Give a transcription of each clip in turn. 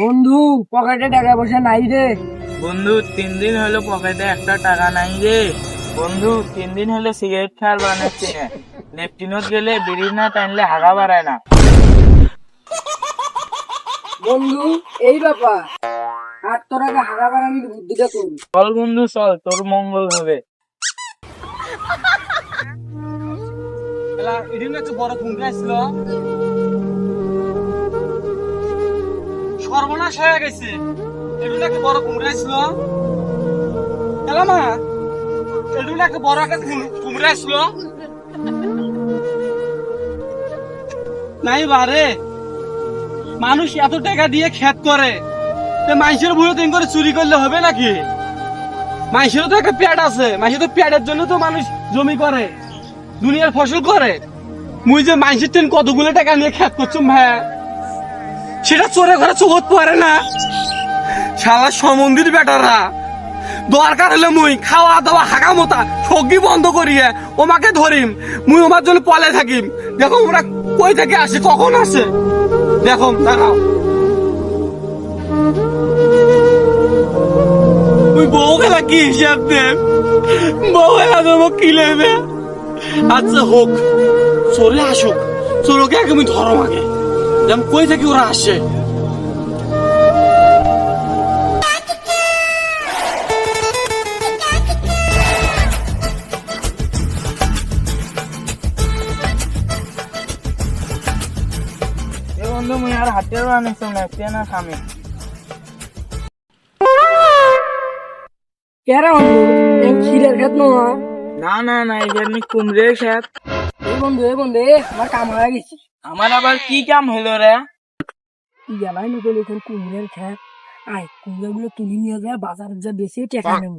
বন্ধু পকেটে টাকা পয়সা নাই রে। বন্ধু তিন দিন হলো পকেটে একটা টাকা নাই রে। বন্ধু তিন দিন হলো সিগারেট খাওয়ার বানাচ্ছি না। লেফটিনত গেলে বিড়ি না টানলে হাগা বাড়ায় না। বন্ধু এই ব্যাপার। আর তোর আগে হাগা বাড়ানোর বুদ্ধিটা করবি চল বন্ধু চল তোর মঙ্গল হবে। এদিন একটা বড় কুমড়া আসছিল সর্বনাশ হয়ে গেছে। একটা বড় একটা বড় নাই বারে মানুষ এত টাকা দিয়ে খেত করে মানুষের ভুলে তিন করে চুরি করলে হবে নাকি? মানুষেরও তো একটা পেট আছে মানুষের তো পেটের জন্য তো মানুষ জমি করে, দুনিয়ার ফসল করে। মুই যে মানুষের টেন কতগুলো টাকা নিয়ে খেত করছুম, ভাই? সেটা চোরে ঘরে চোখত পড়ে না। শালা সমন্দির বেটারা, দরকার হলে মুই খাওয়া দাওয়া হাগা মোতা সগি বন্ধ করিয়ে ওমাকে ধরিম, মুই ওমার জন্য পলে থাকিম। দেখো ওরা কই থেকে আসে, কখন আসে? দেখো, দাঁড়াও। ওই বউ গেলা কি হিসাব দেব বউ গেলা দেবো কি লেবে? আচ্ছা হোক। চলে আসুক। চলোকে আগে আমি ধরো আগে। যেমন কই থেকে ওরা আসে? বন্ধু মুই আর হাতের বানাইছো না তুই না স্বামী কেরা বন্ধু খেত নয় না না না এখানে কুমড়ে খেত। বন্ধু এই বন্ধু এ, আমার কাম হয়ে গেছে। আমার আবার কি কাম হলো রে? গেলাই নতুন এখন কুমড়ের খেত। আয় কুমড়া গুলো তুলে নিয়ে যায় বাজারে যা বেশি টাকা নেব।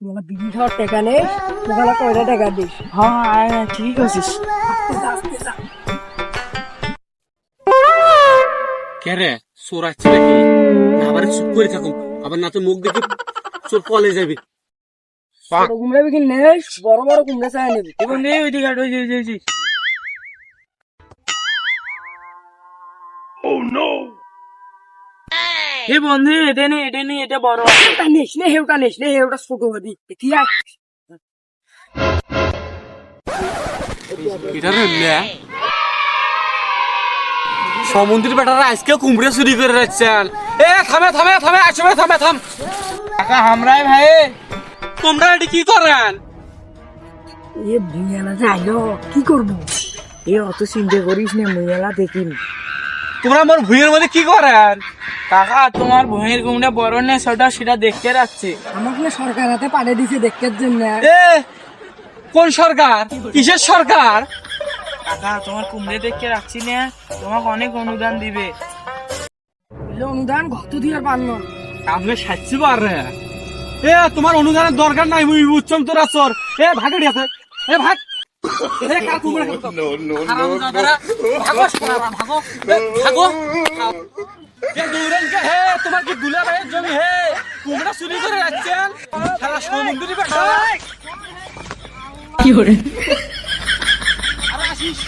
তোমার বিড়ি খাওয়ার টাকা নেই তোমাকে কয়টা টাকা দিস? হ্যাঁ আয় আয়, ঠিক আছিস কে রে? চোর আসছে নাকি? আবার চুপ করে থাকুন আবার না তো মুখ দেখে চোর পলে যাবে। ছোট কুমড়া বিক্রি নেই বড় বড় কুমড়া চাই নেবে। এ বন্ধু ওইদিকে ওই যে, ওই যে, ওই যে। এ বন্ধু এটা নে এটা নে এটা বড়। হেউটা নিস নে হেউটা নিস নে হেউটা ছোট হবি। কি আর এটা রে সমুদ্রের বেটারা আজকে কুমড়ে চুরি করে রাখছেন এ থামে থামে থামে আসবে থামে থাম। হামরাই ভাই। তোমরা এটি কি করেন? এ ভুইয়ালা যাইলো কি করব? এ অত চিন্তা করিস না মুইয়ালা দেখিন তোমরা আমার ভুঁইয়ের মধ্যে কি করেন? কাকা তোমার ভয়ের কুমড়া বড় নেই সেটা সেটা দেখতে রাখছি। আমাকে না সরকার হাতে পাঠিয়ে দিছে দেখার জন্য। এ কোন সরকার? কিসের সরকার? কাকা তোমার কুমড়ে দেখতে রাখছি না তোমাকে অনেক অনুদান দিবে। বললে অনুদান কত দিয়ে পারল আপনি সাচ্ছি পারে এ তোমার অনুদানের দরকার নাই মুই উচ্চম তোরা চোর এ ভাগড়ি আছে। এ ভাগ। ভাগো ভাগো। ভাগো। কে? হে তোমার কি দুলা ভাইয়ের জমি? হে কুমড়া চুরি করে যাচ্ছেন সারা সমুদ্রি কি করে? আর আসিস।